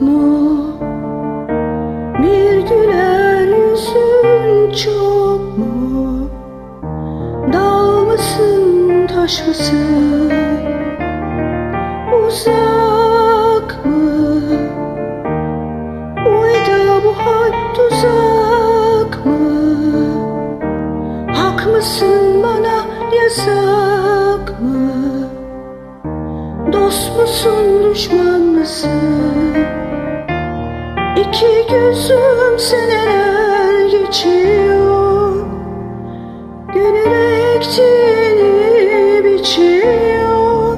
mu? Bir güler yüzün çok mu? Dağ mısın? Uzak mı? Bu eda bu hal tuzak mı? Hak bana yasak mı? Dost musun düşman mısın? İki gözüm seneler geçiyor. Gönül ektiğini biçiyor.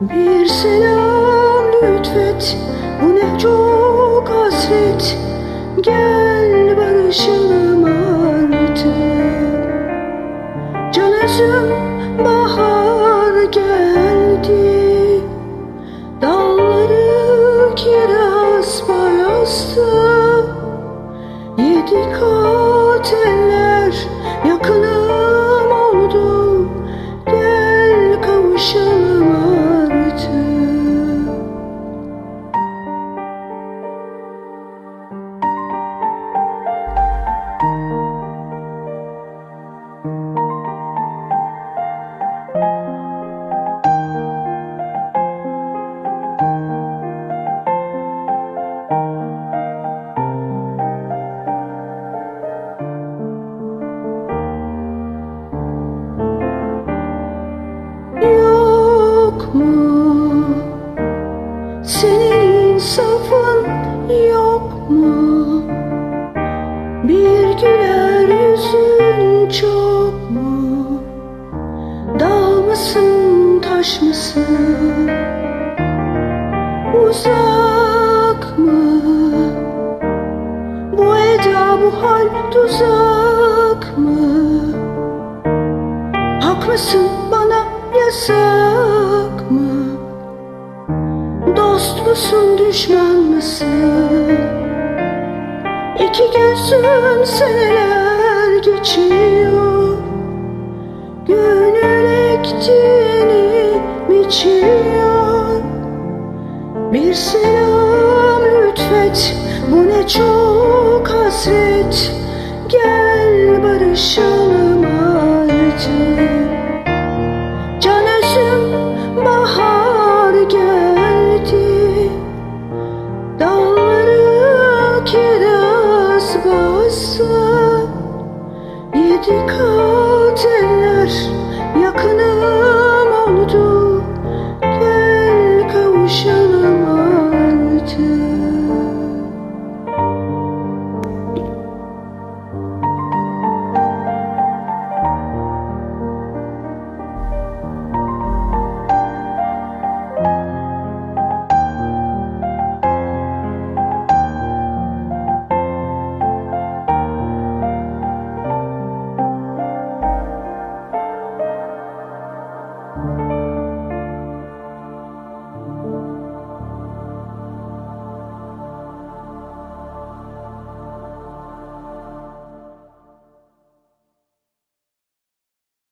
Bir selam lütfet Bu ne çok hasret. Gel barışalım artık. Can özüm bahar geldi. Dalları kiraz Yedi kat eller yakınım oldu. Gel kavuşalım artık Yok mu? Senin insafın yok mu? Bir güler yüzün çok mu? Dağ mısın taş mısın? Uzak mı? Bu eda bu hal tuzak mı? Hak mısın yasak mı? Dost musun düşman mısın? İki gözün seneler geçiyor Gönül ektiğini biçiyor Bir selam lütfet Bu ne çok hasret Gel barışalım Yedi kadeler yakını